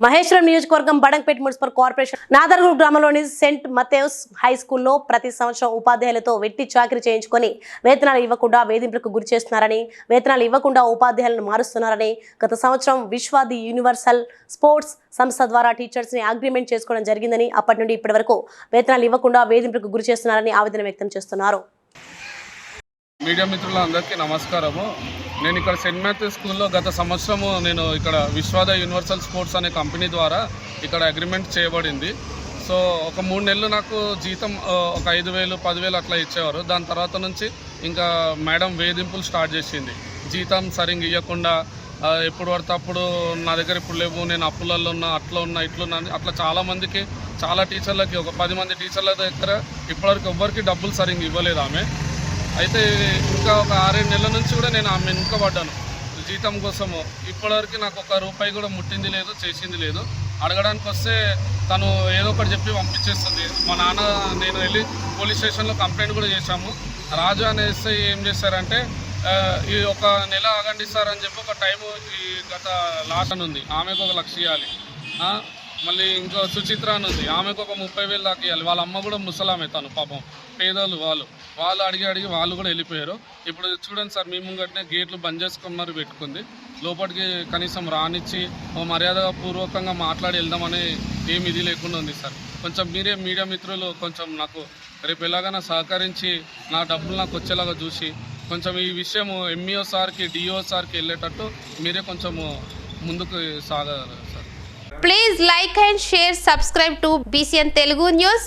మహేశ్వరం నియోజకవర్గం Badangpet municipal corporation నాదర్గూర్ గ్రామంలోని cent మథేవ్స్ high స్కూల్లో ప్రతి సంవత్సరం ఉపాధ్యాయులతో వెట్టి చాకరీ చేయించుకొని వేతనాలు ఇవ్వకుండా వేధింపులకు గురి చేస్తున్నారని వేతనాలు ఇవ్వకుండా ఉపాధ్యాయులను మారుస్తున్నారని గత సంవత్సరం విశ్వాది యూనివర్సల్ స్పోర్ట్స్ సంస్థ ద్వారా టీచర్స్ని అగ్రిమెంట్ చేసుకోవడం జరిగిందని అప్పటి నుండి ఇప్పటి వరకు వేతనాలు ఇవ్వకుండా వేధింపులకు గురి చేస్తున్నారని ఆవేదన వ్యక్తం చేస్తున్నారు. మీడియా మిత్రులందరికీ నమస్కారము. నేను ఇక్కడ సెయింట్ మాథ్యూ స్కూల్లో గత సంవత్సరము నేను ఇక్కడ విశ్వాద యూనివర్సల్ స్పోర్ట్స్ అనే కంపెనీ ద్వారా ఇక్కడ అగ్రిమెంట్ చేయబడింది. సో ఒక మూడు నెలలు నాకు జీతం ఒక ఐదు వేలు పదివేలు అట్లా ఇచ్చేవారు. దాని తర్వాత నుంచి ఇంకా మేడం వేధింపులు స్టార్ట్ చేసింది. జీతం సరిగ్గా ఇవ్వకుండా ఎప్పుడు పడితే అప్పుడు నా దగ్గర ఇప్పుడు లేవు నేను అప్పులలో ఉన్నా అట్లా ఉన్నా ఇట్లున్నా అట్లా చాలామందికి చాలా టీచర్లకి ఒక పది మంది టీచర్ల దగ్గర ఇప్పటివరకు ఎవ్వరికి డబ్బులు సరిగ్గా ఇవ్వలేదు ఆమె. అయితే ఇంకా ఒక ఆరేడు నెలల నుంచి కూడా నేను ఆమె వెనుకబడ్డాను జీతం కోసము. ఇప్పటివరకు నాకు ఒక రూపాయి కూడా ముట్టింది లేదు చేసింది లేదు. అడగడానికి వస్తే తను ఏదో ఒకటి చెప్పి పంపించేస్తుంది. మా నాన్న నేను వెళ్ళి పోలీస్ స్టేషన్లో కంప్లైంట్ కూడా చేశాము. రాజు అనే ఎస్ఐ ఏం చేశారంటే ఈ ఒక నెల ఆగండి సార్ అని చెప్పి ఒక టైము ఈ గత లాస్ట్ అని ఉంది. ఆమెకు ఒక లక్ష ఇవ్వాలి మళ్ళీ ఇంకో సుచిత్ర అని ఉంది. ఆమెకు ఒక ముప్పై వేలు దాకా ఇవ్వాలి వాళ్ళ అమ్మ కూడా ముసలామె తను పాపం. పేదోళ్ళు వాళ్ళు. వాళ్ళు అడిగి అడిగి వాళ్ళు కూడా వెళ్ళిపోయారు. ఇప్పుడు చూడండి సార్ మేము ముంగట్నే గేట్లు బంద్ చేసుకున్నారు పెట్టుకుంది. లోపలికి కనీసం రానిచ్చి మర్యాద పూర్వకంగా మాట్లాడి వెళ్దామని ఏమి ఇది లేకుండా ఉంది సార్. కొంచెం మీరే మీడియా మిత్రులు కొంచెం నాకు రేపు ఎలాగైనా సహకరించి నా డబ్బులు నాకు వచ్చేలాగా చూసి కొంచెం ఈ విషయం ఎంఈఓ సార్కి డిఓ సార్కి వెళ్ళేటట్టు మీరే కొంచెము ముందుకు సాగాలి sir. Please like and share subscribe to BCN Telugu news